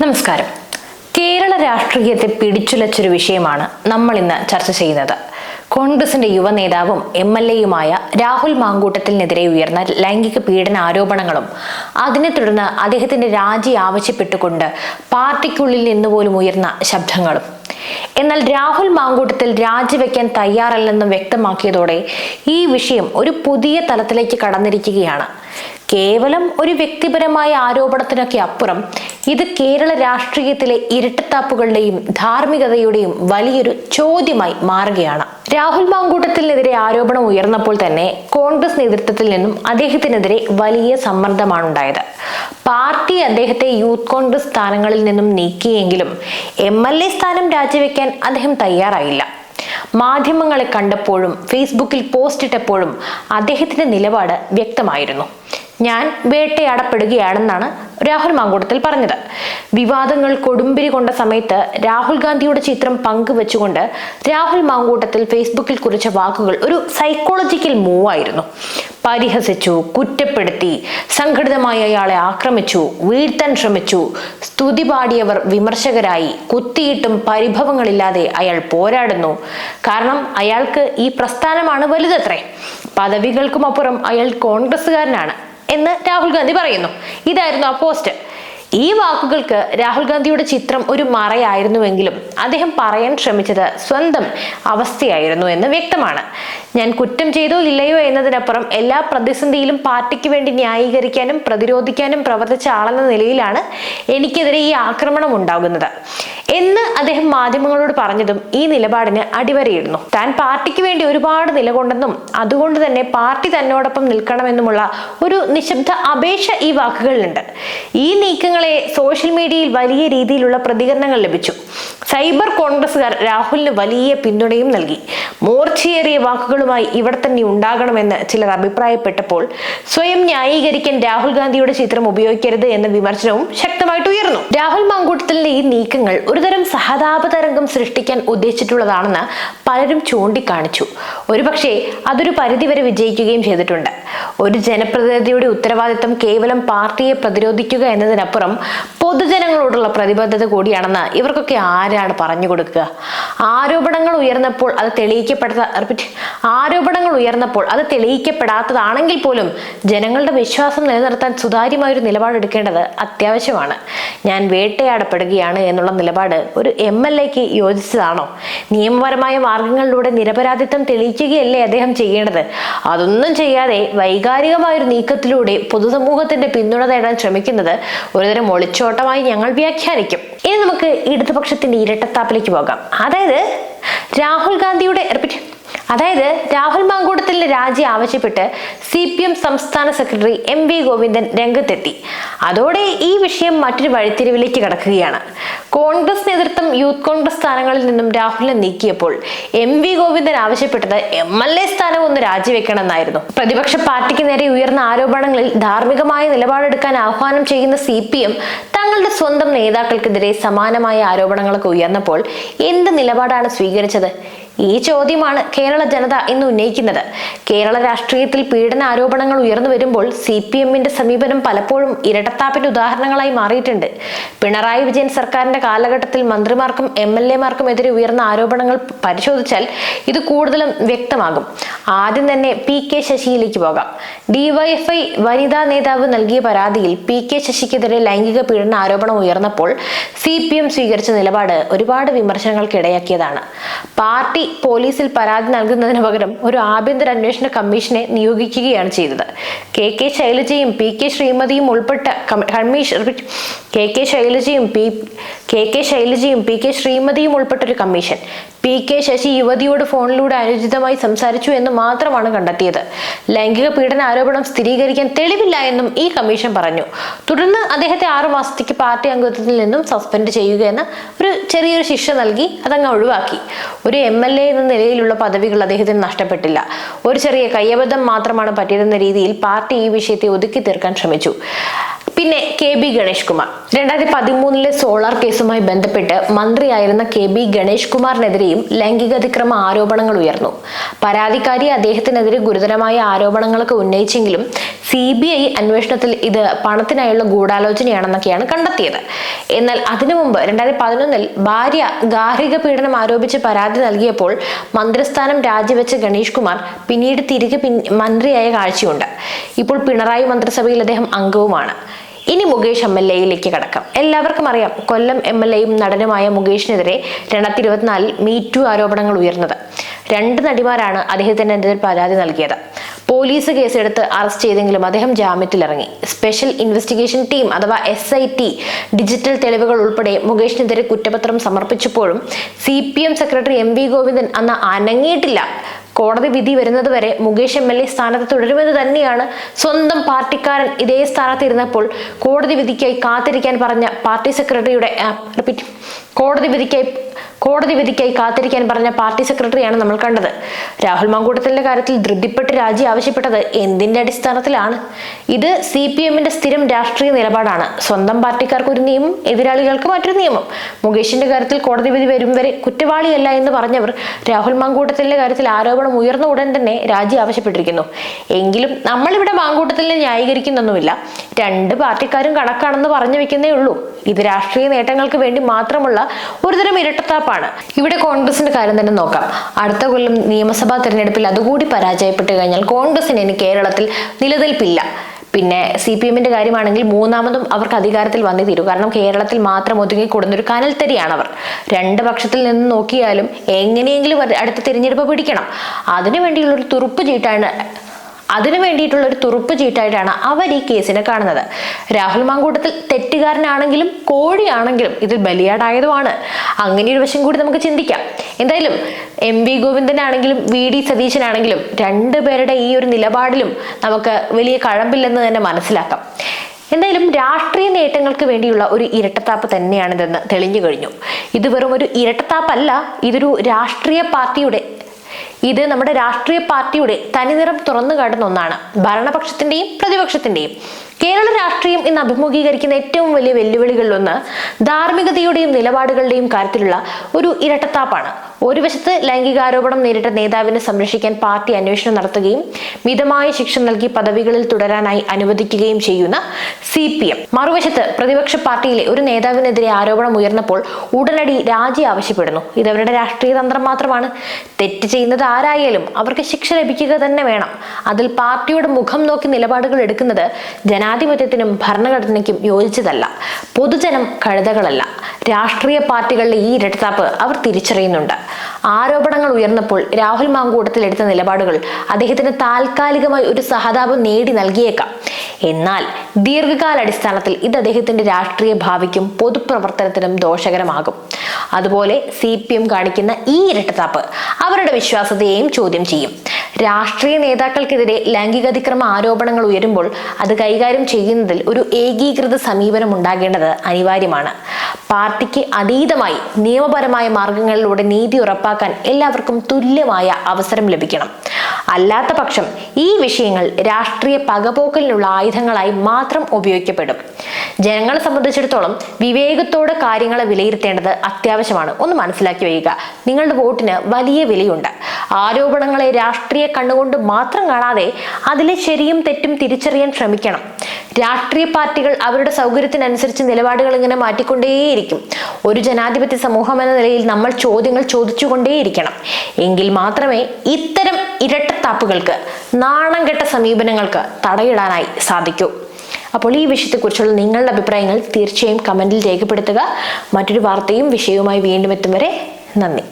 നമസ്കാരം. കേരള രാഷ്ട്രീയത്തെ പിടിച്ചുലച്ചൊരു വിഷയമാണ് നമ്മൾ ഇന്ന് ചർച്ച ചെയ്യുന്നത്. കോൺഗ്രസിന്റെ യുവ നേതാവും എം എൽ എയുമായ രാഹുൽ മാങ്കൂട്ടത്തിനെതിരെ ഉയർന്ന ലൈംഗിക പീഡന ആരോപണങ്ങളും അതിനെ തുടർന്ന് അദ്ദേഹത്തിന്റെ രാജി ആവശ്യപ്പെട്ടുകൊണ്ട് പാർട്ടിക്കുള്ളിൽ നിന്നുപോലും ഉയർന്ന ശബ്ദങ്ങളും. എന്നാൽ രാഹുൽ മാങ്കൂട്ടത്തിൽ രാജിവെക്കാൻ തയ്യാറല്ലെന്നും വ്യക്തമാക്കിയതോടെ ഈ വിഷയം ഒരു പുതിയ തലത്തിലേക്ക് കടന്നിരിക്കുകയാണ്. കേവലം ഒരു വ്യക്തിപരമായ ആരോപണത്തിനൊക്കെ അപ്പുറം ഇത് കേരള രാഷ്ട്രീയത്തിലെ ഇരട്ടത്താപ്പുകളുടെയും ധാർമ്മികതയുടെയും വലിയൊരു ചോദ്യമായി മാറുകയാണ്. രാഹുൽ മാങ്കൂട്ടത്തിനെതിരെ ആരോപണം ഉയർന്നപ്പോൾ തന്നെ കോൺഗ്രസ് നേതൃത്വത്തിൽ നിന്നും അദ്ദേഹത്തിനെതിരെ വലിയ സമ്മർദ്ദമാണ് ഉണ്ടായത് പാർട്ടി അദ്ദേഹത്തെ യൂത്ത് കോൺഗ്രസ് സ്ഥാനങ്ങളിൽ നിന്നും നീക്കിയെങ്കിലും എം എൽ എ സ്ഥാനം രാജിവെക്കാൻ അദ്ദേഹം തയ്യാറായില്ല. മാധ്യമങ്ങളെ കണ്ടപ്പോഴും ഫേസ്ബുക്കിൽ പോസ്റ്റ് ഇട്ടപ്പോഴും അദ്ദേഹത്തിന്റെ നിലപാട് വ്യക്തമായിരുന്നു. ഞാൻ വേട്ടയാടപ്പെടുകയാണെന്നാണ് രാഹുൽ മാങ്കൂട്ടത്തിൽ പറഞ്ഞത്. വിവാദങ്ങൾ കൊടുമ്പിരി കൊണ്ട സമയത്ത് രാഹുൽ ഗാന്ധിയുടെ ചിത്രം പങ്കുവെച്ചുകൊണ്ട് രാഹുൽ മാങ്കൂട്ടത്തിൽ ഫേസ്ബുക്കിൽ കുറിച്ച വാക്കുകൾ ഒരു സൈക്കോളജിക്കൽ മൂവ് ആയിരുന്നു. പരിഹസിച്ചു കുറ്റപ്പെടുത്തി സംഘടിതമായി അയാളെ ആക്രമിച്ചു വീഴ്ത്താൻ ശ്രമിച്ചു സ്തുതി പാടിയവർ വിമർശകരായി കുത്തിയിട്ടും പരിഭവങ്ങളില്ലാതെ അയാൾ പോരാടുന്നു. കാരണം അയാൾക്ക് ഈ പ്രസ്ഥാനമാണ് വലുതത്രേ. പദവികൾക്കുമപ്പുറം അയാൾ കോൺഗ്രസ്സുകാരനാണ്. എന്ന് രാഹുൽ ഗാന്ധി പറയുന്നു. ഇതായിരുന്നു ആ പോസ്റ്റ്. ഈ വാക്കുകൾക്ക് രാഹുൽ ഗാന്ധിയുടെ ചിത്രം ഒരു മറയായിരുന്നുവെങ്കിലും അദ്ദേഹം പറയാൻ ശ്രമിച്ചത് സ്വന്തം അവസ്ഥയായിരുന്നു എന്ന് വ്യക്തമാണ്. ഞാൻ കുറ്റം ചെയ്തോ ഇല്ലയോ എന്നതിനപ്പുറം എല്ലാ പ്രതിസന്ധിയിലും പാർട്ടിക്ക് വേണ്ടി ന്യായീകരിക്കാനും പ്രതിരോധിക്കാനും പ്രവർത്തിച്ച ആളെന്ന നിലയിലാണ് എനിക്കെതിരെ ഈ ആക്രമണം ഉണ്ടാകുന്നത്. എന്ന് അദ്ദേഹം മാധ്യമങ്ങളോട് പറഞ്ഞതും ഈ നിലപാടിന് അടിവരയിടുന്നു. താൻ പാർട്ടിക്ക് വേണ്ടി ഒരുപാട് നിലകൊണ്ടെന്നും അതുകൊണ്ട് തന്നെ പാർട്ടി തന്നോടൊപ്പം നിൽക്കണമെന്നുമുള്ള ഒരു നിശബ്ദ അപേക്ഷ ഈ വാക്കുകളിലുണ്ട്. ഈ നീക്കങ്ങളെ സോഷ്യൽ മീഡിയയിൽ വലിയ രീതിയിലുള്ള പ്രതികരണങ്ങൾ ലഭിച്ചു. സൈബർ കോൺഗ്രസുകാർ രാഹുലിന് വലിയ പിന്തുണയും നൽകി. മൂർച്ചയേറിയ വാക്കുകളുമായി ഇവിടെ തന്നെ ഉണ്ടാകണമെന്ന് ചിലർ അഭിപ്രായപ്പെട്ടപ്പോൾ സ്വയം ന്യായീകരിക്കാൻ രാഹുൽ ഗാന്ധിയുടെ ചിത്രം ഉപയോഗിക്കരുത് എന്ന വിമർശനവും ശക്തമായിട്ട് ഉയർന്നു. രാഹുൽ മാങ്കൂട്ടത്തിലെ ഈ നീക്കങ്ങൾ ഒരുതരം സഹതാപ തരംഗം സൃഷ്ടിക്കാൻ ഉദ്ദേശിച്ചിട്ടുള്ളതാണെന്ന് പലരും ചൂണ്ടിക്കാണിച്ചു. ഒരുപക്ഷെ അതൊരു പരിധിവരെ വിജയിക്കുകയും ചെയ്തിട്ടുണ്ട്. ഒരു ജനപ്രതിനിധിയുടെ ഉത്തരവാദിത്തം കേവലം പാർട്ടിയെ പ്രതിരോധിക്കുക എന്നതിനപ്പുറം പൊതുജനങ്ങളോടുള്ള പ്രതിബദ്ധത കൂടിയാണെന്ന് ഇവർക്കൊക്കെ ആരാണ് പറഞ്ഞു കൊടുക്കുക? ആരോപണങ്ങൾ ഉയർന്നപ്പോൾ അത് തെളിയിക്കപ്പെട്ട ആരോപണങ്ങൾ ഉയർന്നപ്പോൾ അത് തെളിയിക്കപ്പെടാത്തതാണെങ്കിൽ പോലും ജനങ്ങളുടെ വിശ്വാസം നിലനിർത്താൻ സുതാര്യമായ ഒരു നിലപാടെടുക്കേണ്ടത് അത്യാവശ്യമാണ്. ഞാൻ വേട്ടയാടപ്പെടുകയാണ് എന്നുള്ള നിലപാട് ഒരു എം എൽ എക്ക് യോജിച്ചതാണോ? നിയമപരമായ മാർഗങ്ങളിലൂടെ നിരപരാധിത്വം തെളിയിക്കുകയല്ലേ അദ്ദേഹം ചെയ്യേണ്ടത്? അതൊന്നും ചെയ്യാതെ വൈകാരികമായൊരു നീക്കത്തിലൂടെ പൊതുസമൂഹത്തിന്റെ പിന്തുണ നേടാൻ ശ്രമിക്കുന്നത് ഒരുതരം ഒളിച്ചോട്ടമായി ഞങ്ങൾ വ്യാഖ്യാനിക്കും. ഇനി നമുക്ക് ഇടതുപക്ഷത്തിന്റെ ഇരട്ടത്താപ്പിലേക്ക് പോകാം. അതായത് രാഹുൽ ഗാന്ധിയുടെ റിപ്പീറ്റ്. അതായത് രാഹുൽ മാങ്കൂട്ടത്തിന്റെ രാജി ആവശ്യപ്പെട്ട് സി പി എം സംസ്ഥാന സെക്രട്ടറി എം വി ഗോവിന്ദൻ രംഗത്തെത്തി. അതോടെ ഈ വിഷയം മറ്റൊരു വഴിത്തിരിവിലേക്ക് കടക്കുകയാണ്. കോൺഗ്രസ് നേതൃത്വം യൂത്ത് കോൺഗ്രസ് സ്ഥാനങ്ങളിൽ നിന്നും രാഹുലിനെ നീക്കിയപ്പോൾ എം വി ഗോവിന്ദൻ ആവശ്യപ്പെട്ടത് എം എൽ എ സ്ഥാനം ഒന്ന് രാജിവെക്കണമെന്നായിരുന്നു. പ്രതിപക്ഷ പാർട്ടിക്ക് നേരെ ഉയർന്ന ആരോപണങ്ങളിൽ ധാർമ്മികമായ നിലപാടെടുക്കാൻ ആഹ്വാനം ചെയ്യുന്ന സി പി എം തങ്ങളുടെ സ്വന്തം നേതാക്കൾക്കെതിരെ സമാനമായ ആരോപണങ്ങളൊക്കെ ഉയർന്നപ്പോൾ എന്ത് നിലപാടാണ് സ്വീകരിച്ചത്? ഈ ചോദ്യമാണ് കേരള ജനത ഇന്ന് ഉന്നയിക്കുന്നത്. കേരള രാഷ്ട്രീയത്തിൽ പീഡന ആരോപണങ്ങൾ ഉയർന്നു വരുമ്പോൾ സി പി എമ്മിന്റെ സമീപനം പലപ്പോഴും ഇരട്ടത്താപ്പിന്റെ ഉദാഹരണങ്ങളായി മാറിയിട്ടുണ്ട്. പിണറായി വിജയൻ സർക്കാരിന്റെ കാലഘട്ടത്തിൽ മന്ത്രിമാർക്കും എം എൽ എമാർക്കും എതിരെ ഉയർന്ന ആരോപണങ്ങൾ പരിശോധിച്ചാൽ ഇത് കൂടുതലും വ്യക്തമാകും. ആദ്യം തന്നെ പി കെ ശശിയിലേക്ക് പോകാം. ഡിവൈഎഫ്ഐ വനിതാ നേതാവ് നൽകിയ പരാതിയിൽ പി കെ ശശിക്കെതിരെ ലൈംഗിക പീഡന ആരോപണം ഉയർന്നപ്പോൾ സി സ്വീകരിച്ച നിലപാട് ഒരുപാട് വിമർശനങ്ങൾക്കിടയാക്കിയതാണ്. പാർട്ടി പോലീസിൽ പരാതി നൽകുന്നതിന് പകരം ഒരു ആഭ്യന്തര അന്വേഷണ കമ്മീഷനെ നിയോഗിക്കുകയാണ് ചെയ്തത്. കെ കെ ശൈലജയും പി കെ ശ്രീമതിയും ഉൾപ്പെട്ട കമ്മീഷൻ കെ കെ ശൈലജയും പി കെ കെ ശൈലജയും പി കെ ശ്രീമതിയും ഉൾപ്പെട്ടൊരു കമ്മീഷൻ. പി കെ ശശി യുവതിയോട് ഫോണിലൂടെ അനുചിതമായി സംസാരിച്ചു എന്ന് മാത്രമാണ് കണ്ടെത്തിയത്. ലൈംഗിക പീഡന ആരോപണം സ്ഥിരീകരിക്കാൻ തെളിവില്ല എന്നും ഈ കമ്മീഷൻ പറഞ്ഞു. തുടർന്ന് അദ്ദേഹത്തെ ആറു മാസത്തേക്ക് പാർട്ടി അംഗത്വത്തിൽ നിന്നും സസ്പെൻഡ് ചെയ്യുക എന്ന ഒരു ചെറിയൊരു ശിക്ഷ നൽകി അതങ്ങ് ഒഴിവാക്കി. ഒരു എം എൽ എ എന്ന നിലയിലുള്ള പദവികൾ അദ്ദേഹത്തിന് നഷ്ടപ്പെട്ടില്ല. ഒരു ചെറിയ കയ്യബദ്ധം മാത്രമാണ് പറ്റിയതെന്ന രീതിയിൽ പാർട്ടി ഈ വിഷയത്തെ ഒതുക്കി തീർക്കാൻ ശ്രമിച്ചു. പിന്നെ കെ ബി ഗണേഷ് കുമാർ രണ്ടായിരത്തി പതിമൂന്നിലെ സോളാർ കേസുമായി ബന്ധപ്പെട്ട് മന്ത്രിയായിരുന്ന കെ ബി ഗണേഷ് കുമാറിനെതിരെയും ലൈംഗികതിക്രമ ആരോപണങ്ങൾ ഉയർന്നു. പരാതിക്കാരി അദ്ദേഹത്തിനെതിരെ ഗുരുതരമായ ആരോപണങ്ങളൊക്കെ ഉന്നയിച്ചെങ്കിലും സി ബി ഐ അന്വേഷണത്തിൽ ഇത് പണത്തിനായുള്ള ഗൂഢാലോചനയാണെന്നൊക്കെയാണ് കണ്ടെത്തിയത്. എന്നാൽ അതിനു മുമ്പ് രണ്ടായിരത്തി പതിനൊന്നിൽ ഭാര്യ ഗാർഹിക പീഡനം ആരോപിച്ച് പരാതി നൽകിയപ്പോൾ മന്ത്രിസ്ഥാനം രാജിവെച്ച ഗണേഷ് കുമാർ പിന്നീട് തിരികെ മന്ത്രിയായ കാഴ്ചയുണ്ട്. ഇപ്പോൾ പിണറായി മന്ത്രിസഭയിൽ അദ്ദേഹം അംഗവുമാണ്. ഇനി മുകേഷ് എം എൽ എയിലേക്ക് കടക്കാം. എല്ലാവർക്കും അറിയാം കൊല്ലം എം എൽ എയും നടനുമായ മുകേഷിനെതിരെ രണ്ടായിരത്തി ഇരുപത്തിനാലിൽ മീറ്റു ആരോപണങ്ങൾ ഉയർന്നത്. രണ്ട് നടിമാരാണ് അദ്ദേഹത്തിനെതിരെ പരാതി നൽകിയത്. പോലീസ് കേസെടുത്ത് അറസ്റ്റ് ചെയ്തെങ്കിലും അദ്ദേഹം ജാമ്യത്തിലിറങ്ങി. സ്പെഷ്യൽ ഇൻവെസ്റ്റിഗേഷൻ ടീം അഥവാ എസ് ഐ ടി ഡിജിറ്റൽ തെളിവുകൾ ഉൾപ്പെടെ മുകേഷിനെതിരെ കുറ്റപത്രം സമർപ്പിച്ചപ്പോഴും C P M secretary M V Govindan അന്ന് അനങ്ങിയിട്ടില്ല. കോടതി വിധി വരുന്നതുവരെ മുകേഷ് എം എൽ എ സ്ഥാനത്ത് തുടരുമെന്ന് തന്നെയാണ് സ്വന്തം പാർട്ടിക്കാരൻ ഇതേ സ്ഥാനത്ത് ഇരുന്നപ്പോൾ കോടതി വിധിക്കായി കാത്തിരിക്കാൻ പറഞ്ഞ പാർട്ടി സെക്രട്ടറിയുടെ റിപ്പീറ്റ് കോടതി വിധിക്കായി കോടതി വിധിക്കായി കാത്തിരിക്കാൻ പറഞ്ഞ പാർട്ടി സെക്രട്ടറിയാണ് നമ്മൾ കണ്ടത്. രാഹുൽ മാങ്കൂട്ടത്തിന്റെ കാര്യത്തിൽ ധൃതിപ്പെട്ട് രാജി ആവശ്യപ്പെട്ടത് എന്തിന്റെ അടിസ്ഥാനത്തിലാണ്? ഇത് സി പി എമ്മിന്റെ സ്ഥിരം രാഷ്ട്രീയ നിലപാടാണ്. സ്വന്തം പാർട്ടിക്കാർക്ക് ഒരു നിയമം എതിരാളികൾക്ക് മറ്റൊരു നിയമം. മുകേഷിന്റെ കാര്യത്തിൽ കോടതി വിധി വരും വരെ കുറ്റവാളിയല്ല എന്ന് പറഞ്ഞവർ രാഹുൽ മാങ്കൂട്ടത്തിന്റെ കാര്യത്തിൽ ആരോപണം ഉയർന്ന ഉടൻ തന്നെ രാജി ആവശ്യപ്പെട്ടിരിക്കുന്നു. എങ്കിലും നമ്മളിവിടെ മാങ്കൂട്ടത്തിനെ ന്യായീകരിക്കുന്നൊന്നുമില്ല. രണ്ട് പാർട്ടിക്കാരും കണക്കാണെന്ന് പറഞ്ഞു വെക്കുന്നേ ഉള്ളൂ. ഇത് രാഷ്ട്രീയ നേട്ടങ്ങൾക്ക് വേണ്ടി മാത്രമുള്ള ഒരുതരം ഇരട്ടത്താപ്പാണ്. ഇവിടെ കോൺഗ്രസിന്റെ കാര്യം തന്നെ നോക്കാം. അടുത്ത കൊല്ലം നിയമസഭാ തെരഞ്ഞെടുപ്പിൽ അതുകൂടി പരാജയപ്പെട്ടു കഴിഞ്ഞാൽ കോൺഗ്രസിന് ഇനി കേരളത്തിൽ നിലനിൽപ്പില്ല. പിന്നെ സി പി എമ്മിന്റെ കാര്യമാണെങ്കിൽ മൂന്നാമതും അവർക്ക് അധികാരത്തിൽ വന്നേ തീരൂ. കാരണം കേരളത്തിൽ മാത്രം ഒതുങ്ങി കൂടുന്ന ഒരു കനൽത്തരിയാണ് അവർ രണ്ട് പക്ഷത്തിൽ നിന്ന് നോക്കിയാലും എങ്ങനെയെങ്കിലും അടുത്ത തിരഞ്ഞെടുപ്പ് പിടിക്കണം. അതിനു വേണ്ടിയുള്ള ഒരു തുറുപ്പ് ചീട്ടാണ് അതിനു വേണ്ടിയിട്ടുള്ള ഒരു തുറുപ്പ് ചീട്ടായിട്ടാണ് അവർ ഈ കേസിനെ കാണുന്നത്. രാഹുൽ മാങ്കൂട്ടത്തിൽ തെറ്റുകാരനാണെങ്കിലും കോഴിയാണെങ്കിലും ഇതിൽ ബലിയാടായതുമാണ്. അങ്ങനെ ഒരു വശം കൂടി നമുക്ക് ചിന്തിക്കാം. എന്തായാലും എം വി ഗോവിന്ദനാണെങ്കിലും വി ഡി സതീശനാണെങ്കിലും രണ്ടുപേരുടെ ഈ ഒരു നിലപാടിലും നമുക്ക് വലിയ കഴമ്പില്ലെന്ന് തന്നെ മനസ്സിലാക്കാം. എന്തായാലും രാഷ്ട്രീയ നേട്ടങ്ങൾക്ക് വേണ്ടിയുള്ള ഒരു ഇരട്ടത്താപ്പ് തന്നെയാണിതെന്ന് തെളിഞ്ഞു കഴിഞ്ഞു. ഇത് വെറും ഒരു ഇരട്ടത്താപ്പല്ല ഇതൊരു രാഷ്ട്രീയ പാർട്ടിയുടെ ഇത് നമ്മുടെ രാഷ്ട്രീയ പാർട്ടിയുടെ തനിനിറം തുറന്നു കാട്ടുന്ന ഒന്നാണ്. ഭരണപക്ഷത്തിന്റെയും പ്രതിപക്ഷത്തിന്റെയും. കേരള രാഷ്ട്രീയം ഇന്ന് അഭിമുഖീകരിക്കുന്ന ഏറ്റവും വലിയ വെല്ലുവിളികളിലൊന്ന് ധാർമ്മികതയുടെയും നിലപാടുകളുടെയും കാര്യത്തിലുള്ള ഒരു ഇരട്ടത്താപ്പാണ്. ഒരു വശത്ത് ലൈംഗികാരോപണം നേരിട്ട നേതാവിനെ സംരക്ഷിക്കാൻ പാർട്ടി അന്വേഷണം നടത്തുകയും മിതമായ ശിക്ഷ നൽകി പദവികളിൽ തുടരാനായി അനുവദിക്കുകയും ചെയ്യുന്ന സി പി എം. മറുവശത്ത് പ്രതിപക്ഷ പാർട്ടിയിലെ ഒരു നേതാവിനെതിരെ ആരോപണം ഉയർന്നപ്പോൾ ഉടനടി രാജി ആവശ്യപ്പെടുന്നു. ഇതവരുടെ രാഷ്ട്രീയ തന്ത്രം മാത്രമാണ്. തെറ്റ് ചെയ്യുന്നത് ആരായാലും അവർക്ക് ശിക്ഷ ലഭിക്കുക തന്നെ വേണം. അതിൽ പാർട്ടിയുടെ മുഖം നോക്കി നിലപാടുകൾ എടുക്കുന്നത് ജനാധിപത്യത്തിനും ഭരണഘടനയ്ക്കും യോജിച്ചതല്ല. പൊതുജനം കഴുതകളല്ല. രാഷ്ട്രീയ പാർട്ടികളുടെ ഈ ഇരട്ടത്താപ്പ് അവർ തിരിച്ചറിയുന്നുണ്ട്. ആരോപണങ്ങൾ ഉയർന്നപ്പോൾ രാഹുൽ മാങ്കൂട്ടത്തിൽ എടുത്ത നിലപാടുകൾ അദ്ദേഹത്തിന് താൽക്കാലികമായി ഒരു സഹതാപം നേടി നൽകിയേക്കാം. എന്നാൽ ദീർഘകാലാടിസ്ഥാനത്തിൽ ഇത് അദ്ദേഹത്തിന്റെ രാഷ്ട്രീയ ഭാവിക്കും പൊതുപ്രവർത്തനത്തിനും ദോഷകരമാകും. അതുപോലെ സി പി എം കാണിക്കുന്ന ഈ ഇരട്ടത്താപ്പ് അവരുടെ വിശ്വാസത്തെയും ചോദ്യം ചെയ്യും. രാഷ്ട്രീയ നേതാക്കൾക്കെതിരെ ലൈംഗികാതിക്രമ ആരോപണങ്ങൾ ഉയരുമ്പോൾ അത് കൈകാര്യം ചെയ്യുന്നതിൽ ഒരു ഏകീകൃത സമീപനം ഉണ്ടാകേണ്ടത് അനിവാര്യമാണ്. പാർട്ടിക്ക് അതീതമായി നിയമപരമായ മാർഗങ്ങളിലൂടെ നീതി ഉറപ്പാക്കാൻ എല്ലാവർക്കും തുല്യമായ അവസരം ലഭിക്കണം. അല്ലാത്ത പക്ഷം ഈ വിഷയങ്ങൾ രാഷ്ട്രീയ പകപോക്കലിനുള്ള ആയുധങ്ങളായി മാത്രം ഉപയോഗിക്കപ്പെടും. ജനങ്ങളെ സംബന്ധിച്ചിടത്തോളം വിവേകത്തോടെ കാര്യങ്ങളെ വിലയിരുത്തേണ്ടത് അത്യാവശ്യമാണ്. ഒന്ന് മനസ്സിലാക്കി വയ്ക്കുക നിങ്ങളുടെ വോട്ടിന് വലിയ വിലയുണ്ട്. ആരോപണങ്ങളെ രാഷ്ട്രീയ കണ്ണുകൊണ്ട് മാത്രം കാണാതെ അതിലെ ശരിയും തെറ്റും തിരിച്ചറിയാൻ ശ്രമിക്കണം. രാഷ്ട്രീയ പാർട്ടികൾ അവരുടെ സൗകര്യത്തിനനുസരിച്ച് നിലപാടുകൾ ഇങ്ങനെ മാറ്റിക്കൊണ്ടേയിരിക്കും. ഒരു ജനാധിപത്യ സമൂഹം എന്ന നിലയിൽ നമ്മൾ ചോദ്യങ്ങൾ ചോദിച്ചുകൊണ്ടേയിരിക്കണം. എങ്കിൽ മാത്രമേ ഇത്തരം ഇരട്ടത്താപ്പുകൾക്ക് നാണം കെട്ട സമീപനങ്ങൾക്ക് തടയിടാനായി സാധിക്കൂ. അപ്പോൾ ഈ വിഷയത്തെക്കുറിച്ചുള്ള നിങ്ങളുടെ അഭിപ്രായങ്ങൾ തീർച്ചയായും കമന്റിൽ രേഖപ്പെടുത്തുക. മറ്റൊരു വാർത്തയും വിഷയവുമായി വീണ്ടും എത്തും വരെ നന്ദി.